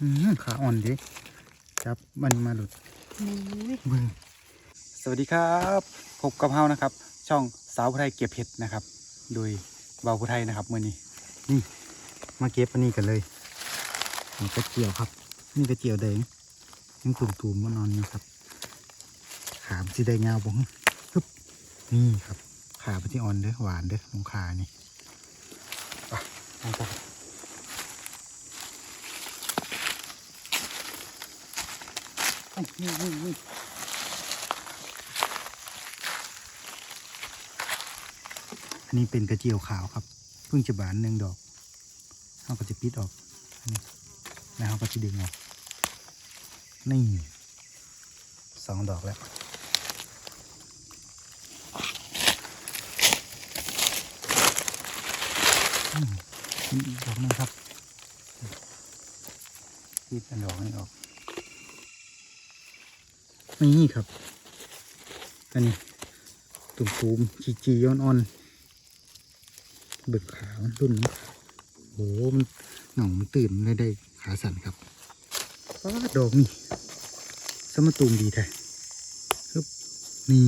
อืมขาอ่อนดิจับมันมาหลุดนี่บึงสวัสดีครับพบกับเฮานะครับ ช่องสาวผู้ไทยเก็บเห็ดนะครับ โดยเบาผู้ไทยนะครับมื่อนี้นี่มาเก็บอันนี้กันเลยนี่กระเจียวครับ นี่กระเจียวแดงยังตุ่มๆมานอนอยู่ครับ ขามนสิได้เงาบ่ฮะฮึบนี่ครับขาเป็นที่อ่อนเด้อหวานเด้อของขานี่ไปเอาไป อ้ยนี่นี่นี่อันนี้เป็นกระเจียวขาวครับ เพิ่งจะบานหนึ่งดอกเราก็จะปิดออกอันนี้แล้วเราก็จะดึงออกนี่สองดอกแล้วอีกดอกหนึงครับรีบอันดอกนี้ออก นี่ครับ อันนี้ตุ่มตูมจีจีย้อนอ่อนๆเบิกขามันรุ่นมันโอ้โหมันเหงามันตื่นมันเลยได้ขาสั่นครับป้าดดอกนี่สมตูมดีแท้ฮึบนี่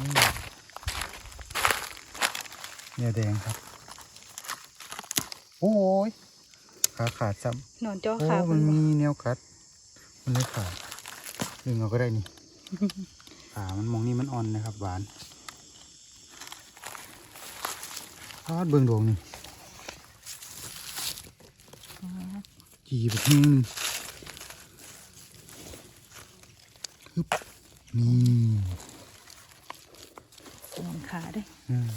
นี่เนื้อแดงครับ โอ้ยขาขาดซ้หนอนจ้อำโอ้ขา มันบ่มีแนวคัด มันเลยขาดดึงเอาก็ได้นี่ขามันมองนี่มันอ่อนนะครับ หวานพาดเบิ่งดวงนี่จีบแห้งฮึบนี่หนอนขาได้อืม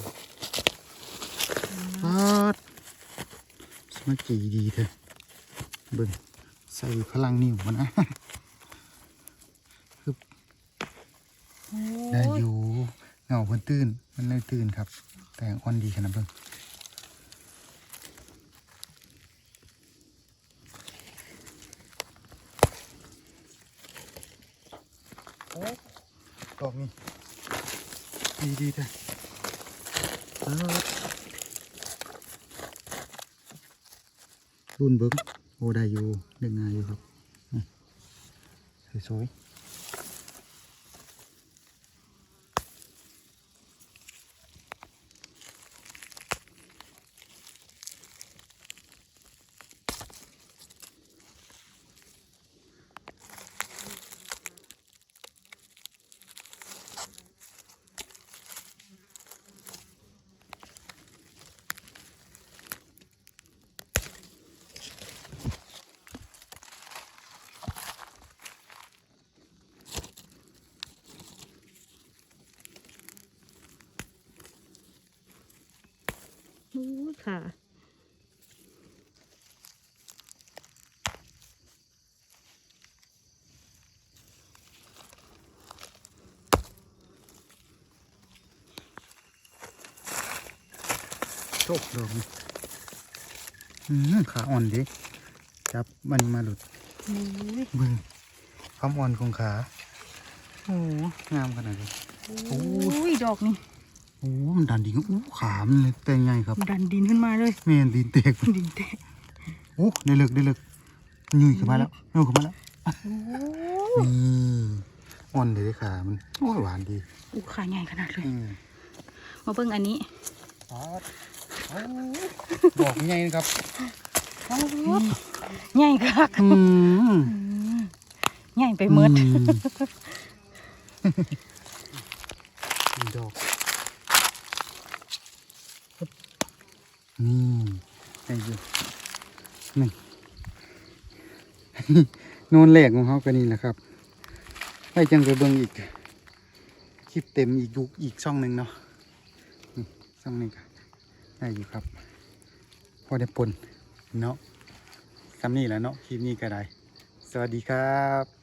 พาดสมาจีดีเถอะเบิ่งใส่พลังนิ้วมันนะ โอ้ ได้อยู่เงาเพิ่นตื่นมันเลยตื่นครับ แต่อ่อนดีขนาดเบิ่งโอ้ดอกนี้ดีดีแต่รุ่นเบิ้งโอ้ได้อยู่เด้งงานอยู่ครับสวยๆ คดอกนี่อืมขาอ่อนดิ จับมันมาหลุดนี่เบึงความอ่อนของขา โอ้งามขนาดนี้โอ้ย ดอกนี่ โอ้มันดันดีอู้ขามันเลยแต่งใหญ่ครับ ดันดินขึ้นมาเลยแม่นดินเตกดินเตะโอ้ได้เลิกได้เลิกยุ่ยขึ้นมาแล้วยุ่ยขึ้นมาแล้วโอ้นี่อ่อนเลยขามันโอ้ยหวานดีโอ้ขาใหญ่ขนาดเลยอืมมาเบิ่งอันนี้ป๊าดโอ้ดอกใหญ่นะครับใหญ่คักอืมอืมใหญ่ไปเมิดอือีดอก นี่ไอ้อยู่นี่โนนแหลกของเขาก็นี่แหละครับ ไปจังไปเบิ่งอีก คลิปเต็มอีกยุคอีกช่องหนึ่งเนาะนี่ช่องหนึงก็ได้อยู่ครับ พอได้ปนเนาะคำนี้แหล้วเนาะคลิปนี้ก็ได้ สวัสดีครับ